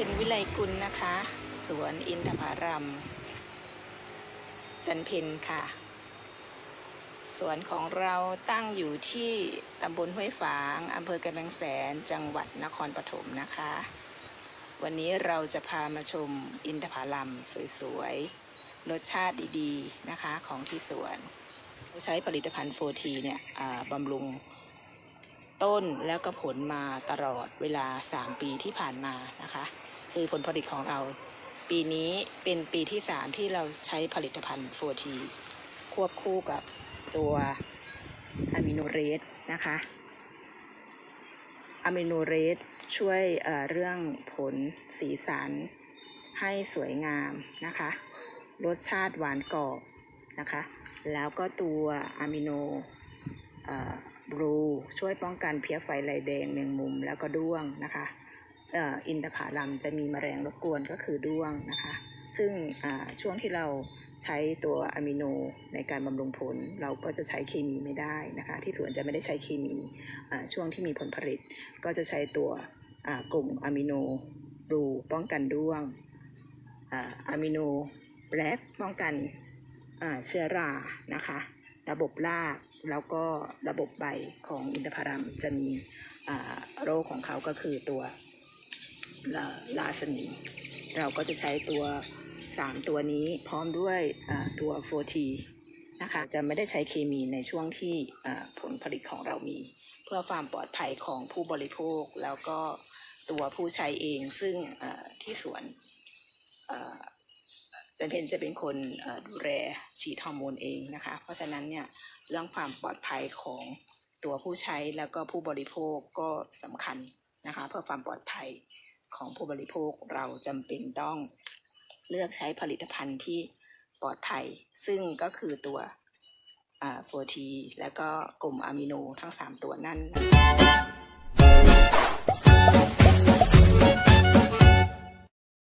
จันเพ็ญวิไลกุลนะคะ สวนอินทผลัม จันเพ็ญค่ะ สวนของเราตั้งอยู่ที่ตำบลห้วยฝางอำเภอกำแพงแสนจังหวัดนครปฐมนะคะ วันนี้เราจะพามาชมอินทผลัมสวยๆ รสชาติดีๆนะคะของที่สวนเราใช้ผลิตภัณฑ์โฟทีเนี่ยบำรุงต้นแล้วก็ผลมาตลอดเวลา 3 ปีที่ผ่านมานะคะ คือผลผลิตของเรา ปีนี้เป็นปีที่3ที่เราใช้ผลิตภัณฑ์โฟทีควบคู่กับตัวอะมิโนเรสนะคะอะมิโนเรสช่วยเเรื่องผลสีสันให้สวยงามนะคะ รสชาติหวานกรอบนะคะ แล้วก็ตัวอะมิโนบลูช่วยป้องกันเพี้ยไฟลายแดงแมงมุมแล้วก็ด้วงนะคะ อินทผลัมจะมีแมลงรบกวนก็คือด้วงนะคะ ซึ่งช่วงที่เราใช้ตัวอะมิโนในการบำรุงผล เราก็จะใช้เคมีไม่ได้นะคะ ที่สวนจะไม่ได้ใช้เคมีช่วงที่มีผลผลิต ก็จะใช้ตัวกลุ่มอะมิโนบลูป้องกันด้วงอะมิโนแบล็กป้องกันเชื้อรานะคะ ระบบรากแล้วก็ระบบใบของอินทผลัมจะมีโรคของเขาก็คือตัว ลาลาสนิมเราก็จะใช้ตัว 3 ตัวนี้พร้อมด้วยตัวโฟทีนะคะจะไม่ได้ใช้เคมีในช่วงที่ผลผลิตของเรามี เพื่อความปลอดภัยของผู้บริโภคแล้วก็ตัวผู้ใช้เองซึ่งที่สวนจันเพนจะเป็นคนดูแลฉีดฮอร์โมนเองนะคะ เพราะฉะนั้นเนี่ยเรื่องความปลอดภัยของตัวผู้ใช้แล้วก็ผู้บริโภคก็สำคัญนะคะ เพื่อความปลอดภัย ของผู้บริโภคเราจำเป็นต้องเลือกใช้ผลิตภัณฑ์ที่ปลอดภัย ซึ่งก็คือตัวโฟทีแล้วก็กลุ่มอะมิโนทั้ง 3 ตัวนั่น